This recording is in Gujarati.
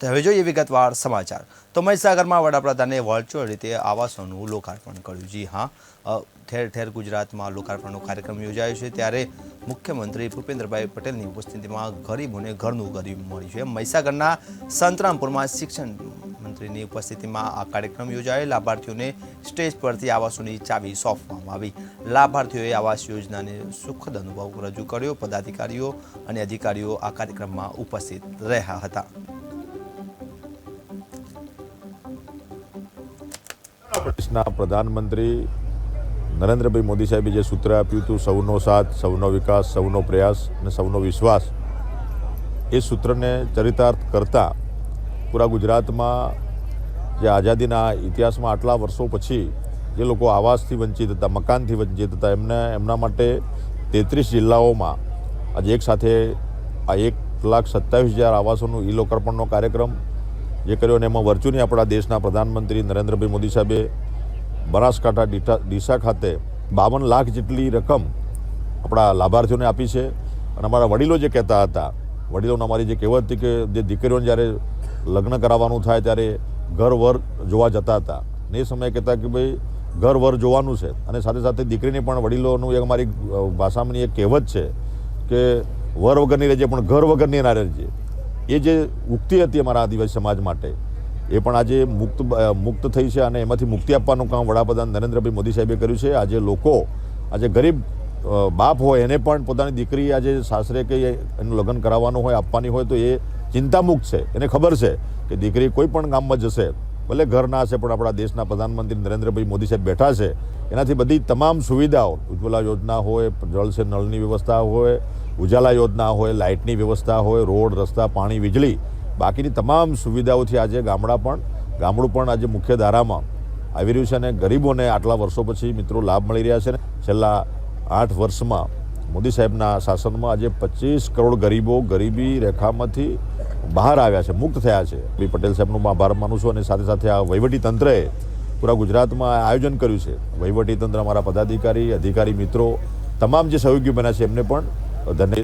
તો હવે જોઈએ વિગતવાર સમાચાર. તો મહીસાગરમાં વડાપ્રધાને વર્ચ્યુઅલ રીતે આવાસોનું લોકાર્પણ કર્યું. જી હા ઠેર ઠેર ગુજરાતમાં લોકાર્પણનો કાર્યક્રમ યોજાયો છે. ત્યારે મુખ્યમંત્રી ભૂપેન્દ્રભાઈ પટેલની ઉપસ્થિતિમાં ગરીબોને ઘરનું ગરીબ મળ્યું છે. મહીસાગરના સંતરામપુરમાં શિક્ષણ મંત્રીની ઉપસ્થિતિમાં આ કાર્યક્રમ યોજાયો. લાભાર્થીઓને સ્ટેજ પરથી આવાસોની ચાવી સોંપવામાં આવી. લાભાર્થીઓએ આવાસ યોજનાને સુખદ અનુભવ રજૂ કર્યો. પદાધિકારીઓ અને અધિકારીઓ આ કાર્યક્રમમાં ઉપસ્થિત રહ્યા હતા. દેશના પ્રધાનમંત્રી નરેન્દ્રભાઈ મોદી સાહેબે જે સૂત્ર આપ્યું હતું, સૌનો સાથ, સૌનો વિકાસ, સૌનો પ્રયાસ અને સૌનો વિશ્વાસ એ સૂત્રને ચરિતાર્થ કરતા પૂરા ગુજરાતમાં જે આઝાદીના ઇતિહાસમાં આટલા વર્ષો પછી જે લોકો આવાસથી વંચિત હતા, મકાનથી વંચિત હતા, એમને, એમના માટે તેત્રીસ જિલ્લાઓમાં આજે એક સાથે આ એક લાખ સત્તાવીસ હજાર આવાસોનું ઈ લોકાર્પણનો કાર્યક્રમ જે કર્યો અને એમાં વર્ચ્યુઅલી આપણા દેશના પ્રધાનમંત્રી નરેન્દ્રભાઈ મોદી સાહેબે બનાસકાંઠા ડીઠા ડીસા ખાતે બાવન લાખ જેટલી રકમ આપણા લાભાર્થીઓને આપી છે. અને અમારા વડીલો જે કહેતા હતા, વડીલોને અમારી જે કહેવત હતી કે જે દીકરીઓને જ્યારે લગ્ન કરાવવાનું થાય ત્યારે ઘર વર જોવા જતા હતા. ને એ સમયે કહેતા કે ભાઈ, ઘર વર જોવાનું છે. અને સાથે સાથે દીકરીને પણ વડીલોનું એક અમારી ભાષામાંની એક કહેવત છે કે, વર વગરની રહેજે, પણ ઘર વગરની ના રહેજે. એ જે ઉક્તિ હતી અમારા આદિવાસી સમાજ માટે, એ પણ આજે મુક્ત મુક્ત થઈ છે અને એમાંથી મુક્તિ આપવાનું કામ વડાપ્રધાન નરેન્દ્રભાઈ મોદી સાહેબે કર્યું છે. આજે લોકો, આજે ગરીબ બાપ હોય એને પણ પોતાની દીકરી આજે સાસરે કે એનું લગ્ન કરાવવાનું હોય, આપવાની હોય તો એ ચિંતામુક્ત છે. એને ખબર છે કે દીકરી કોઈ પણ ગામમાં જશે ભલે ઘર ના હશે, પણ આપણા દેશના પ્રધાનમંત્રી નરેન્દ્રભાઈ મોદી સાહેબ બેઠા છે, એનાથી બધી તમામ સુવિધાઓ, ઉજ્જવલા યોજના હોય, જળ છે નળની વ્યવસ્થા હોય, ઉજાલા યોજના હોય, લાઇટની વ્યવસ્થા હોય, રોડ, રસ્તા, પાણી, વીજળી, બાકીની તમામ સુવિધાઓથી આજે ગામડા પણ, ગામડું પણ આજે મુખ્ય ધારામાં આવી રહ્યું છે અને ગરીબોને આટલા વર્ષો પછી મિત્રો લાભ મળી રહ્યા છે છેલ્લા આઠ વર્ષમાં મોદી સાહેબના શાસનમાં આજે પચીસ કરોડ ગરીબો ગરીબી રેખામાંથી બહાર આવ્યા છે, મુક્ત થયા છે. બી પટેલ સાહેબનું હું આભાર માનું છું અને સાથે સાથે આ વહીવટી તંત્રએ પૂરા ગુજરાતમાં આયોજન કર્યું છે. વહીવટી તંત્ર અમારા પદાધિકારી, અધિકારી મિત્રો, તમામ જે સહયોગી બન્યા છે એમને પણ ધન્ય